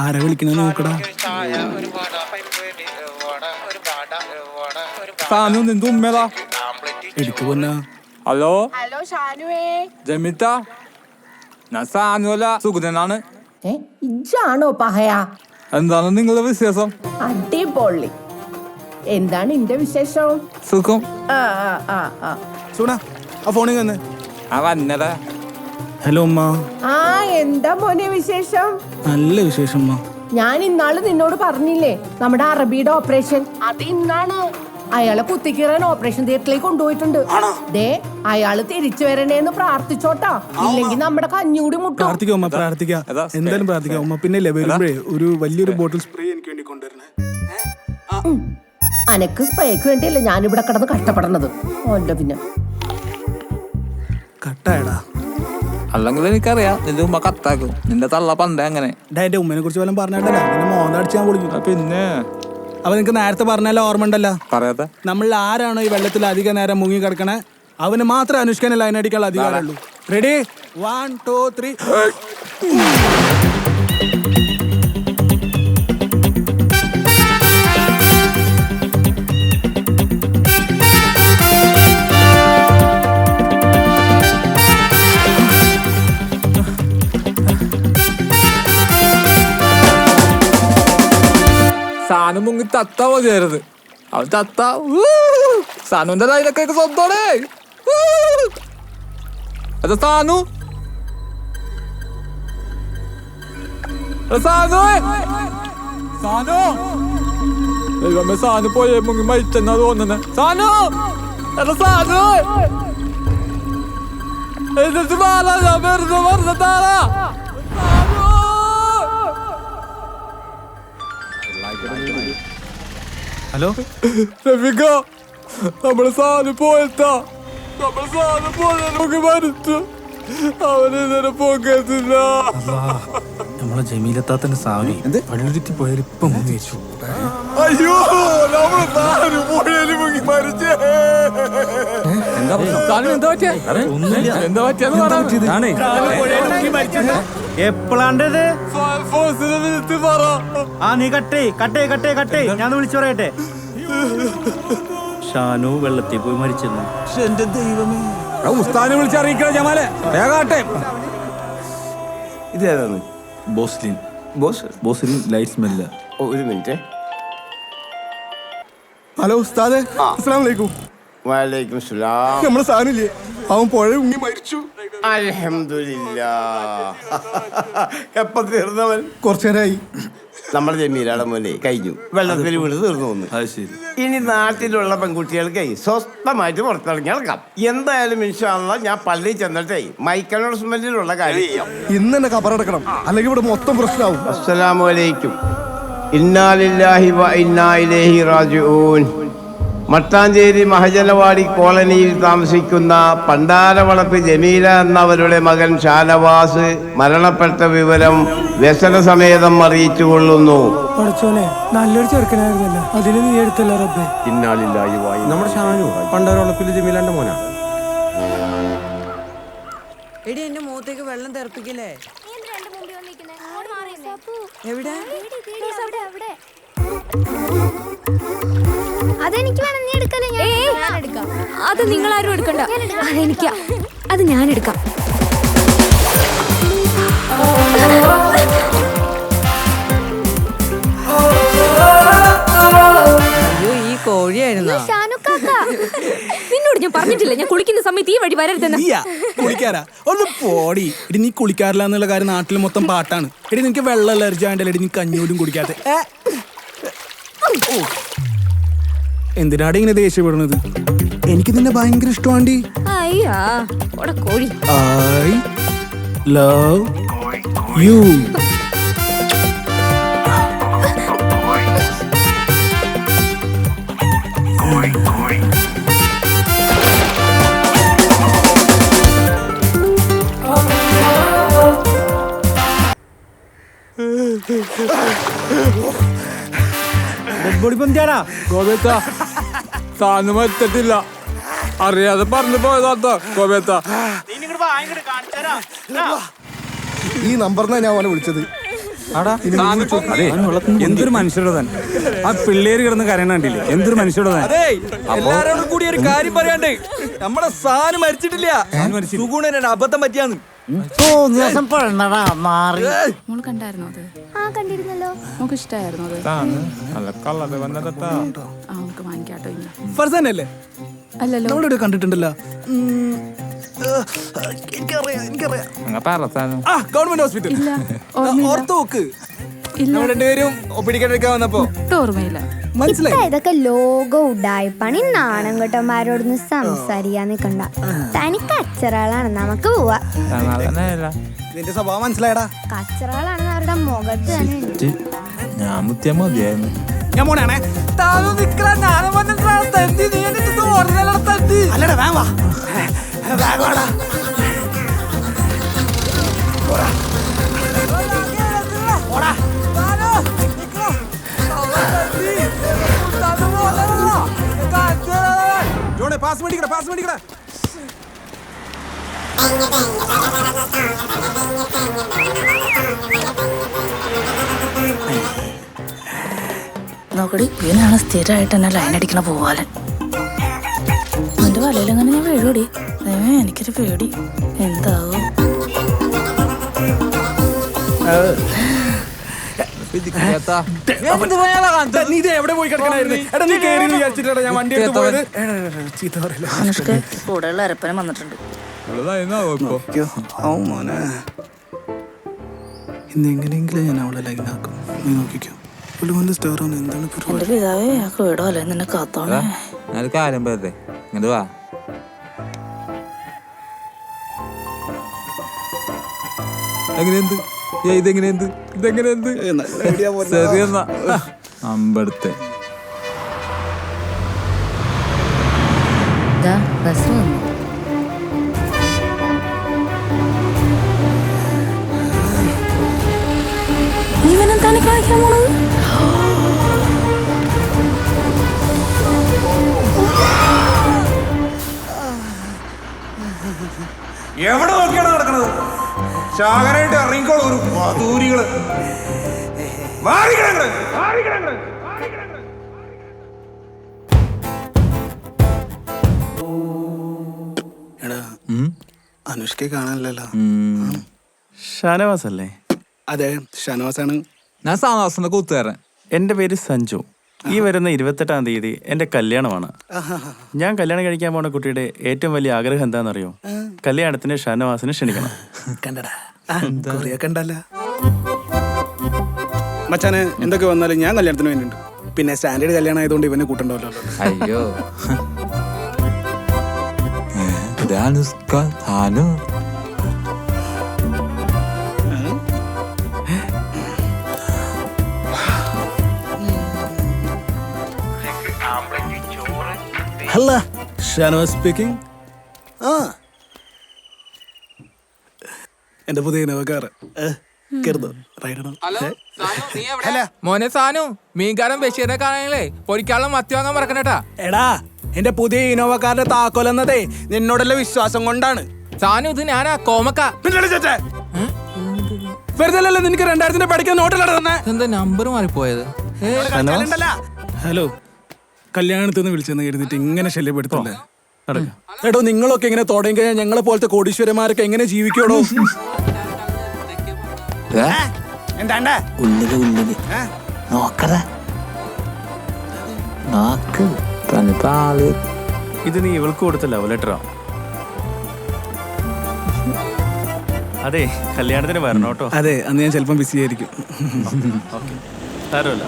ആരെ വിളിക്കണ നോക്കടാ? സാനു നിന്റെ ഉമ്മേതാ എടുക്ക് പൊന്ന. ഹലോ? ഹലോ ഷാനുവേ. ജമിത്ത ഞാൻ സാനു അല്ല സുഗതനാണ് ഏ ഇജാണോ പഹയ? എന്താണ് നിങ്ങളുടെ വിശേഷം? അടിപൊളി. എന്താണ് എന്റെ വിശേഷം? സുഖം. ആ ആ ആ ആ. സൂണ ആ ഫോണിൽ വന്ന്. ആ വന്നതാ ഹലോ അമ്മ ആ എന്താ മോനെ വിശേഷം? നല്ല വിശേഷം ഞാൻ ഇന്നാൾ നിന്നോട് പറഞ്ഞില്ലേ നമ്മുടെ അറബിയുടെ ഓപ്പറേഷൻ. അത് ഇന്നാണ്. അയാളെ കുത്തിക്കീറാൻ ഓപ്പറേഷൻ തിയേറ്ററിലേക്ക് കൊണ്ടുപോയിട്ടുണ്ട്. ദേ അയാൾ തിരിച്ചു വരണേന്ന് പ്രാർത്ഥിച്ചോട്ടാ. ഇല്ലെങ്കിൽ നമ്മുടെ കഞ്ഞൂടി മുട്ടും. പ്രാർത്ഥിക്കാം അമ്മ പ്രാർത്ഥിക്കാം? എന്തായാലും പ്രാർത്ഥിക്കാം. അമ്മ പിന്നെ വരുമ്പോഴേ ഒരു വലിയൊരു ബോട്ടിൽ സ്പ്രേ എനിക്ക് വേണ്ടി കൊണ്ടുവരണേ. അനക്ക് സ്പ്രേക്ക് വേണ്ടിയല്ലേ ഞാനിവിടെ കിടന്ന് കഷ്ടപ്പെടണത്. ഓന്റെ പിന്നെ. കട്ടായടാ. അല്ലെങ്കിൽ എനിക്കറിയാം. നിന്റെ ഉമ്മ കത്താക്കും. നിന്റെ തള്ള പണ്ടേ അങ്ങനെ എന്റെ ഉമ്മനെ കുറിച്ച് വല്ലതും പറഞ്ഞിട്ടല്ല നിന്റെ മോന്ത അടിച്ച് ഞാൻ വിളിക്കും പിന്നെ? അപ്പൊ നിങ്ങക്ക് നേരത്തെ പറഞ്ഞല്ലോ ഓർമ്മ ഉണ്ടല്ലോ പറയാത്ത. നമ്മളിൽ ആരാണോ ഈ വെള്ളത്തിൽ അധിക നേരം മുങ്ങി കിടക്കണേ? അവന് മാത്രം അനുഷ്കനെ ലൈൻ അടിക്കാനുള്ള അധികാരമുള്ളൂ. Ready one two three Sanu മുങ്ങി തത്ത മതിയായിരുന്നു. അവൻ തത്ത ഊ! സാനുവിന്റെ ലൈനൊക്കെ സ്വന്തോടെ അത് സാനു. സാനു. സാനു. സാനു പോയേ മുങ്ങി മരിച്ചെന്നാ തോന്നുന്നെ. സാനു. എടാ സാനു. വെറുതെ വെറുതെ താറാ ഹലോ? രഫിക നമ്മൾ സാധനം പോയത്താ നമ്മൾ സാധനം പോയ നമുക്ക് മരിച്ചു. അവന് ഇതുവരെ പോകത്തില്ല. നമ്മളെ ജമീലത്താത്തന്റെ സാവി. വെള്ളരുത്തി പോയാൽ ഇപ്പൊ അയ്യോ നമ്മൾ സാധനം പോയാലും മുങ്ങി മരിച്ചേ. എപ്പോഴാണ്ടത് ആ നീ കട്ടേ കട്ടേ കട്ടേ കട്ടേ ഞാൻ വിളിച്ചു പറയട്ടെ. ഷാനു വെള്ളത്തിൽ പോയി മരിച്ചെന്ന് എന്റെ ദൈവമേ. ഉസ്താനെ വിളിച്ചറിയിക്കണം ജമാലെ. വേഗാട്ടെ ഇതേതാണ് ബോസ്ലിൻ. ബോസ്? ബോസ്ലിൻ ലൈറ്റ് സ്മെല്ല ഓ, ഒരു മിനിറ്റ്. ഹലോ ഉസ്താദ്. അസ്സലാം വലൈക്കും വാലേക്കും സലാം നമ്മളെ സാധനമില്ലേ അവൻ പുഴ ഉണ്ണി മരിച്ചു. അൽഹംദുലില്ലാ എപ്പ തീർന്നവൻ? കുറച്ചു നേരമായി നമ്മുടെ ജമീലയുടെ മോനെ കഴിഞ്ഞു. വെള്ളത്തിൽ വീണ് തീർന്നു വന്നു ഇനി നാട്ടിലുള്ള പെൺകുട്ടികൾക്ക് സ്വസ്ഥമായിട്ട് പുറത്തിറങ്ങി നടക്കാം. എന്തായാലും ഇൻഷാല്ല ഞാൻ പള്ളിയിൽ ചെന്നിട്ടേ മൈക്കൽ സ്മെല്ലിലുള്ള കാര്യം ചെയ്യാം. ഇന്ന് തന്നെ കബറടക്കണം അല്ലെങ്കിൽ ഇവിടെ മൊത്തം പ്രശ്നമാവും. അസ്സലാമു അലൈക്കും. ഇന്നാലില്ലാഹി വ ഇന്നാ ഇലൈഹി റാജിഊൻ. മട്ടാഞ്ചേരി മഹജനവാടി കോളനിയിൽ താമസിക്കുന്ന പണ്ടാരവളപ്പ് ജമീല എന്നവരുടെ മകൻ ഷാനവാസ് മരണപ്പെട്ട വിവരം വ്യസന സമേതം അറിയിച്ചു കൊള്ളുന്നു. പഠിച്ചോനെ നല്ലൊരു ചെറുക്കനായിരുന്നല്ലോ. അതിന് നീ എടുത്തല്ലോ റബ്ബേ. ഇന്നാലില്ലാഹി വായി നമ്മുടെ ഷാനു ജമീലാന്റെ മോനാ. എടി എന്റെ മുഖത്തേക്ക് വെള്ളം തെറപ്പിക്കല്ലേ? എവിടെ? അതെനിക്ക് വേണം നീ എടുക്കല്ലേ ഞാൻ എടുക്കാം അത് നിങ്ങൾ ആരും എടുക്കണ്ട അതെനിക്കാ അത് ഞാൻ എടുക്കാം കോഴിയായിരുന്നോ? നിന്നോട് ഞാൻ പറഞ്ഞിട്ടില്ല. ഞാൻ കുളിക്കുന്ന സമയത്ത് ഈ വഴി വരരുതെന്ന്. കുളിക്കാരാ ഒന്ന് പോടി. എടി നീ കുളിക്കാറില്ല എന്നുള്ള കാര്യം നാട്ടിൽ മൊത്തം പാട്ടാണ്. എടി നിനക്ക് വെള്ളം അലർജി ആണ്ടല്ലേ എടി നീ കഞ്ഞൂലും കുടിക്കാതെ ഓ. എന്തിനാടി ഇങ്ങനെ ദേഷ്യപ്പെടുന്നത്? എനിക്ക് നിന്നെ ഭയങ്കര ഇഷ്ടമാണ്ടി. അയ്യാ ഓടെ കോഴി. ഐ ലവ് യു ബോഡി പൊന്തിയാടാ ഗോപേത്ത സാധനം മരിച്ചിട്ടില്ല അറിയാതെ പറഞ്ഞു പോയതാത്ത ഗോപേത്ത ഈ നമ്പർ ഞാൻ അവനെ വിളിച്ചത്. അതെ എന്തൊരു മനുഷ്യരുടെ തന്നെ ആ പിള്ളേര് കിടന്ന് കരയണ കണ്ടില്ലേ? എന്തൊരു മനുഷ്യരുടെ തന്നെ എല്ലാരോടും കൂടി ഒരു കാര്യം പറയാണ്ട്. നമ്മുടെ സാധനം മരിച്ചിട്ടില്ല. സുഗുണൻ അബദ്ധം പറ്റിയാന്ന്. മോൾ കണ്ടായിരുന്നോ അത്? ആ കണ്ടിരുന്നല്ലോ. മോക്ക് ഇഷ്ടായിരുന്നോ അത് നമുക്ക് വാങ്ങിക്കാട്ടോ ഇനി ഫർസാൻ അല്ലേ അല്ലല്ലോ. നമ്മളിവിടെ കണ്ടിട്ടുണ്ടല്ലോ? ഉം, എനിക്കറിയാം എനിക്കറിയാം. ആ ഗവൺമെന്റ് ഹോസ്പിറ്റൽ. ഇല്ല ഓർമ്മയില്ല. ഓർത്ത് നോക്ക്. ഇല്ല. നമ്മൾ രണ്ടുപേരും ഒപ്പിടിക്കാൻ വന്നപ്പോ. ഒട്ടും ഓർമ്മയില്ല. മനസ്സിലായി? ഇതൊക്കെ ലോക നാണം കെട്ടന്മാരോടൊന്ന് സംസാരിക്കാൻ നിക്കണ്ട. തനിക്ക് അച്ചറകളാണ് നമുക്ക് പോവാ. നിന്റെ സ്വഭാവം മനസ്സിലായടാ. കച്ചറകളാണെന്ന് അവരുടെ മുഖത്ത് തന്നെ ഞാൻ മുത്തിയാ മതിയായിരുന്നു. ഞാൻ മോനാണേ അല്ലടാ വേഗം വാ. വേഗം വാടാ. ജോണേ പാസ് മേടിക്കടാ പാസ് മേടിക്കടാ. നോക്കടി ഇവനാണ് സ്ഥിരമായിട്ട് എന്നെ ലൈൻ അടിക്കണ പോവാലൻ. വലയിൽ അങ്ങനെ ഞാൻ വീഴൂടി എനിക്കൊരു പേടി. എന്താവോ? നീ ഇത് എവിടെ പോയി കിടക്കണായിരുന്നു എടാ നീ കേറി വിചാരിച്ചിട്ടാ ഞാൻ വണ്ടി എടുത്ത് പോയത്. എടാ, എടാ, എടാ, ചീത്ത പറയല്ലേ? അനുഷ്ക കൂടെയുള്ള അരപ്പനം വന്നിട്ടുണ്ട്. ഇന്ന് എങ്ങനെയെങ്കിലും ഞാൻ അവളെ ലൈനാക്കും. നീ നോക്കിക്കോ. പുള്ളിമോന്റെ സ്റ്റാർ ആണ് എന്താണ് പരിപാടി? എന്റെ പിതാവേ ഞങ്ങൾക്ക് വീടോ നിന്നെ കാത്തോണേ. ഞാനൊരു കാര്യം പറയട്ടെ ഇങ്ങോട്ട് വാ. അമ്പടുത്തെ. എവിടെ നോക്കിയാണ് നടക്കുന്നത് ശാഖരായിട്ട് ഇറങ്ങിക്കോളൂ ഒരു വധൂരികൾ മാറിക്കിടങ്ങൾ മാറിക്കിടങ്ങൾ എടാ അനുഷ്കയെ കാണാനില്ലല്ലോ. ഷാനവാസ് അല്ലേ അതെ ഷാനവാസ് ആണ് ഞാൻ സാമാസിന്റെ കൂത്തുകാരൻ. എന്റെ പേര് സഞ്ജു. ഈ വരുന്ന ഇരുപത്തെട്ടാം തീയതി എന്റെ കല്യാണമാണ്. ഞാൻ കല്യാണം കഴിക്കാൻ പോണ കുട്ടിയുടെ ഏറ്റവും വലിയ ആഗ്രഹം എന്താണെന്നറിയോ? കല്യാണത്തിന് ഷാനവാസിനെ ക്ഷണിക്കണം. കണ്ടടാ. കൊറിയൊക്കെ ഉണ്ടല്ലോ മച്ചാനെ എന്തൊക്കെ വന്നാലും ഞാൻ കല്യാണത്തിന് വേണ്ടിണ്ട് പിന്നെ സ്റ്റാൻഡേർഡ് കല്യാണം ആയതുകൊണ്ട് ഇവനെ കൂട്ടണ്ടല്ലോ. അയ്യോ. ഹാനു. ഹല ഷാനവാസ് സ്പീക്കിംഗ് ആ. എന്റെ പുതിയ റൈഡണം. മോനെ സാനു മീൻകാരൻ ബഷീറിനെ കാണാനല്ലേ? പൊരിക്കാളും മത്തി വാങ്ങാൻ മറക്കണേട്ടാ. എടാ എന്റെ പുതിയ ഇനോവക്കാരുടെ താക്കോലെന്നതേ നിന്നോടുള്ള വിശ്വാസം കൊണ്ടാണ്. സാനു ഇത് ഞാനാ കോമക്ക. വെറുതെ നിനക്ക് രണ്ടായിരത്തിന്റെ പഠിക്കാൻ എന്താ നമ്പർ മാറിപ്പോയത്? ഹലോ കല്യാണത്തിൽ നിന്ന് വിളിച്ചെന്ന് കരുതിട്ട് ഇങ്ങനെ ശല്യപ്പെടുത്തല്ലേ എടോ നിങ്ങളൊക്കെ ഇങ്ങനെ തുടങ്ങി കഴിഞ്ഞാൽ ഞങ്ങളെ പോലത്തെ കോടീശ്വരന്മാരൊക്കെ എങ്ങനെ ജീവിക്കണോ എന്താണ്ടാ? ഉള്ളിൽ ഉള്ളിൽ. നോക്കറ നോക്ക് ഇത് നീ ഇവൾക്ക് കൊടുത്ത ലവ് ലെറ്ററാ അതെ കല്യാണത്തിന് വരണം കേട്ടോ. അതെ അന്ന് ഞാൻ ചിലപ്പം ബിസി ആയിരിക്കും. ഓക്കെ. സാരമല്ല.